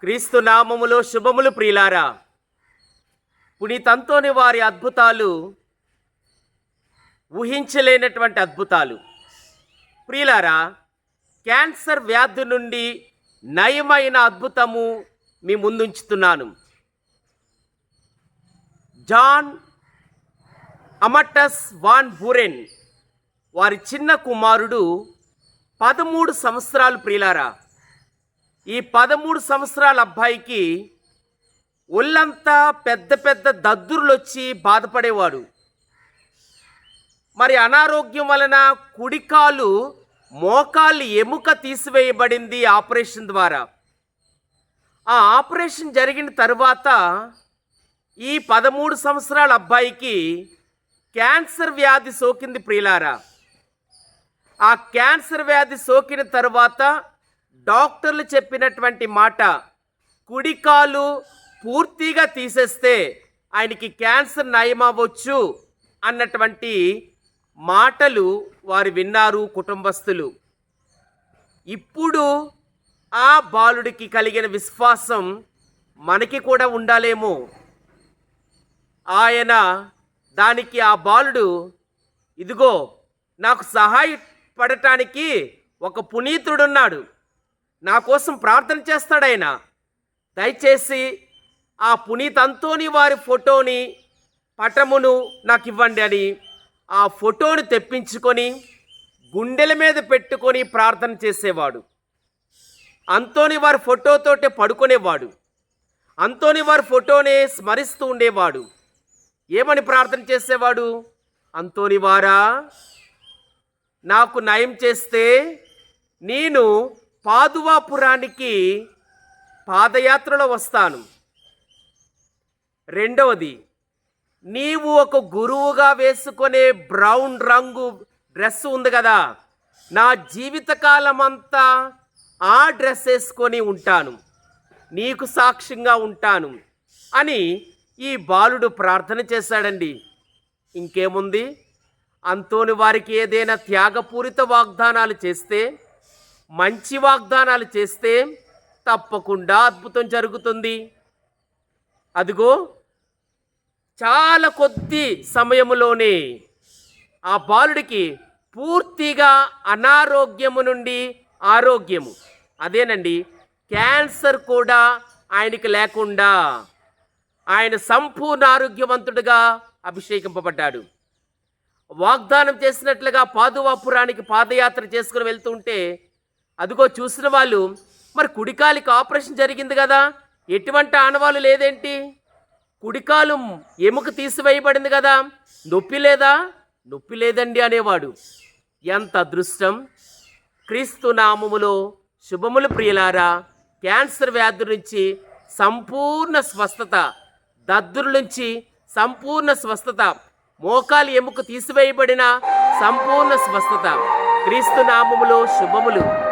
క్రీస్తు నామములో శుభములు ప్రియులారా పునీతంతోని వారి అద్భుతాలు ఊహించలేనటువంటి అద్భుతాలు. ప్రియులారా క్యాన్సర్ వ్యాధి నుండి నయమైన అద్భుతము మీ ముందుంచుతున్నాను. జాన్ అమటస్ వాన్ బూరెన్ వారి చిన్న కుమారుడు పదమూడు సంవత్సరాలు ప్రియులారా ఈ పదమూడు సంవత్సరాల అబ్బాయికి ఒళ్ళంతా పెద్ద పెద్ద దద్దురులు వచ్చి బాధపడేవాడు. మరి అనారోగ్యం వలన కుడికాలు మోకాలు ఎముక తీసివేయబడింది ఆపరేషన్ ద్వారా. ఆ ఆపరేషన్ జరిగిన తర్వాత ఈ పదమూడు సంవత్సరాల అబ్బాయికి క్యాన్సర్ వ్యాధి సోకింది ప్రియులారా. ఆ క్యాన్సర్ వ్యాధి సోకిన తర్వాత డాక్టర్లు చెప్పినటువంటి మాట కుడికాలు పూర్తిగా తీసేస్తే ఆయనకి క్యాన్సర్ నయమవ్వచ్చు అన్నటువంటి మాటలు వారు విన్నారు కుటుంబస్తులు. ఇప్పుడు ఆ బాలుడికి కలిగిన విశ్వాసం మనకి కూడా ఉండాలేమో. ఆయన దానికి ఆ బాలుడు ఇదిగో నాకు సహాయపడటానికి ఒక పునీతుడున్నాడు. నా కోసం ప్రార్థన చేస్తాడాయన. దయచేసి ఆ పునీత్ అంతోని వారి ఫోటోని పటమును నాకు ఇవ్వండి అని ఆ ఫోటోను తెప్పించుకొని గుండెల మీద పెట్టుకొని ప్రార్థన చేసేవాడు. అంతోని వారి ఫోటోతోటే పడుకునేవాడు. అంతోని వారి ఫోటోనే స్మరిస్తూ ఉండేవాడు. ఏమని ప్రార్థన చేసేవాడు? అంతోని వారా నాకు నయం చేస్తే నేను పాదువాపురానికి పాదయాత్రలో వస్తాను. రెండవది నీవు ఒక గురువుగా వేసుకునే బ్రౌన్ రంగు డ్రెస్ ఉంది కదా నా జీవితకాలం అంతా ఆ డ్రెస్ వేసుకొని ఉంటాను. నీకు సాక్ష్యంగా ఉంటాను అని ఈ బాలుడు ప్రార్థన చేశాడండి. ఇంకేముంది? అంతోని వారికి ఏదైనా త్యాగపూరిత వాగ్దానాలు చేస్తే మంచి వాగ్దానాలు చేస్తే తప్పకుండా అద్భుతం జరుగుతుంది. అదిగో చాలా కొద్ది సమయంలోనే ఆ బాలుడికి పూర్తిగా అనారోగ్యము నుండి ఆరోగ్యము. అదేనండి క్యాన్సర్ కూడా ఆయనకి లేకుండా ఆయన సంపూర్ణ ఆరోగ్యవంతుడిగా అభిషేకింపబడ్డాడు. వాగ్దానం చేసినట్లుగా పాదువాపురానికి పాదయాత్ర చేసుకుని వెళ్తుంటే అదిగో చూసిన వాళ్ళు మరి కుడికాలికి ఆపరేషన్ జరిగింది కదా? ఎటువంటి ఆనవాళ్ళు లేదేంటి? కుడికాలు ఎముక తీసివేయబడింది కదా? నొప్పి లేదా? నొప్పి లేదండి అనేవాడు. ఎంత అదృష్టం! క్రీస్తు నామములో శుభములు ప్రియులారా క్యాన్సర్ వ్యాధి నుంచి సంపూర్ణ స్వస్థత దద్దురు నుంచి సంపూర్ణ స్వస్థత మోకాలు ఎముక తీసివేయబడిన సంపూర్ణ స్వస్థత. క్రీస్తు నామములో శుభములు.